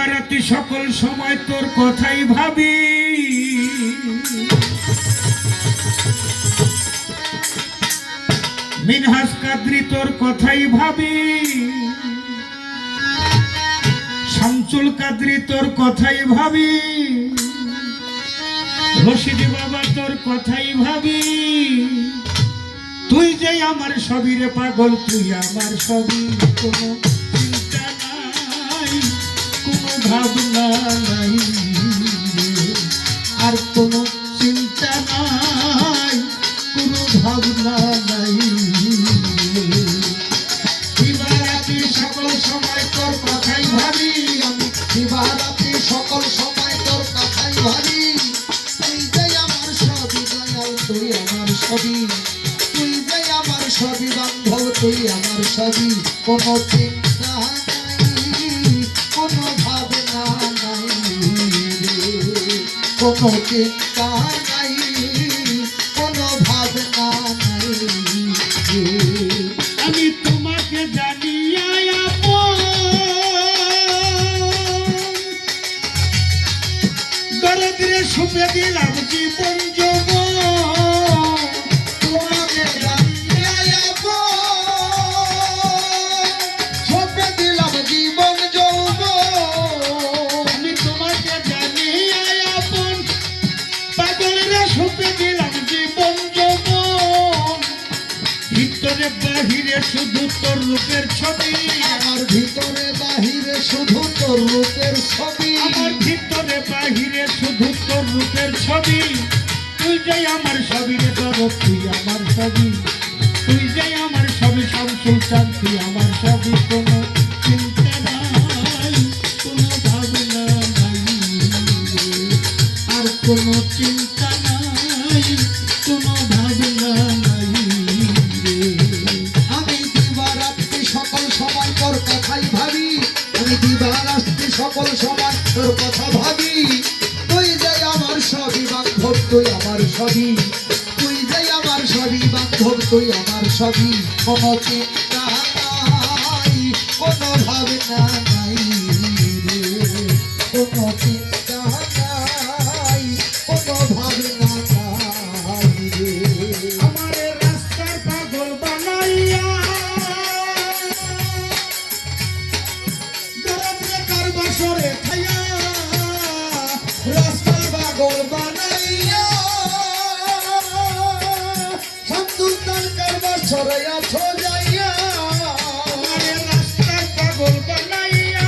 দিবারাতি সকল সময় তোর কথাই ভাবি। মিনহাস কাদ্রি তোর কথাই ভাবি। শামচুল কাদ্রি তোর কথাই ভাবি। রশিদি বাবা তোর কথাই ভাবি। তুই যে আমার সবিরে পাগল, তুই আমার সবই আর কোনো চিন্তা নাই। সকল সময় তোর কথাই ভাবি আমি। সকল সময় তোর কথাই ভাবি। তুই আমার সবই দয়াল আমার সবই। তুই আমার সবই বান্ধব, তুই আমার সবই। কোনো চিন্তা কোনো চিন্তা ভিতরে বাহিরে শুধু তোর রূপের ছবি। আমার ভিতরে বাহিরে শুধু তোর রূপের ছবি। আমার ভিতরে বাহিরে শুধু তোর রূপের ছবি। তুই যে আমার সবই রে দরদ তুই আমার সবই তুই যে আমার সবই শামসুল চান তুই আমার সবই কোনো চিন্তা নাই কোনো ভাবনা নাই। আর কোনো চিন্তা আমি সকল সময়। তোর কথা ভাবি, তুই যে আমার সবই বান্ধব, তুই আমার সবই। তুই যে আমার সবই বান্ধব, তুই আমার সবই। কোনো চিন্তা নাই কোনো ভাবনা ছড়াইয়া আমারে রাস্তার পাগল বানাইয়া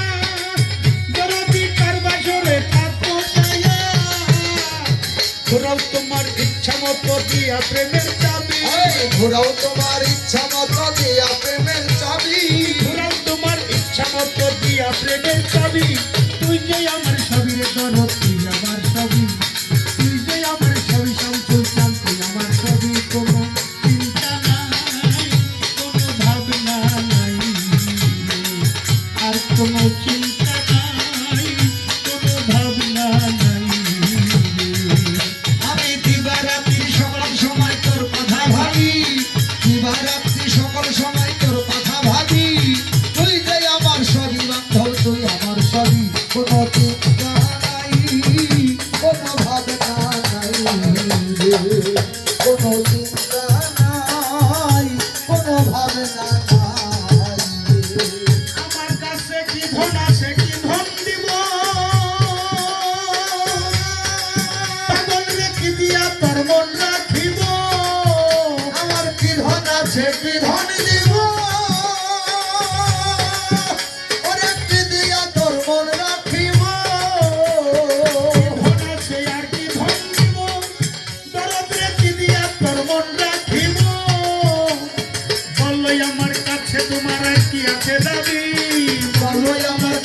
দরদি কার বাসরে যাইয়া ঘোরাও তোমার ইচ্ছা মতো দিয়া প্রেমের চাবি। ঘোরাও তোমার ইচ্ছা মতো দিয়া প্রেমের চাবি। ঘোরাও তোমার ইচ্ছা মতো দিয়া প্রেমের চাবি।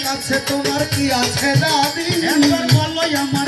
কাছে তোমার কি আছে দাদি একবার বলো আমার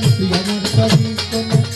Thank you.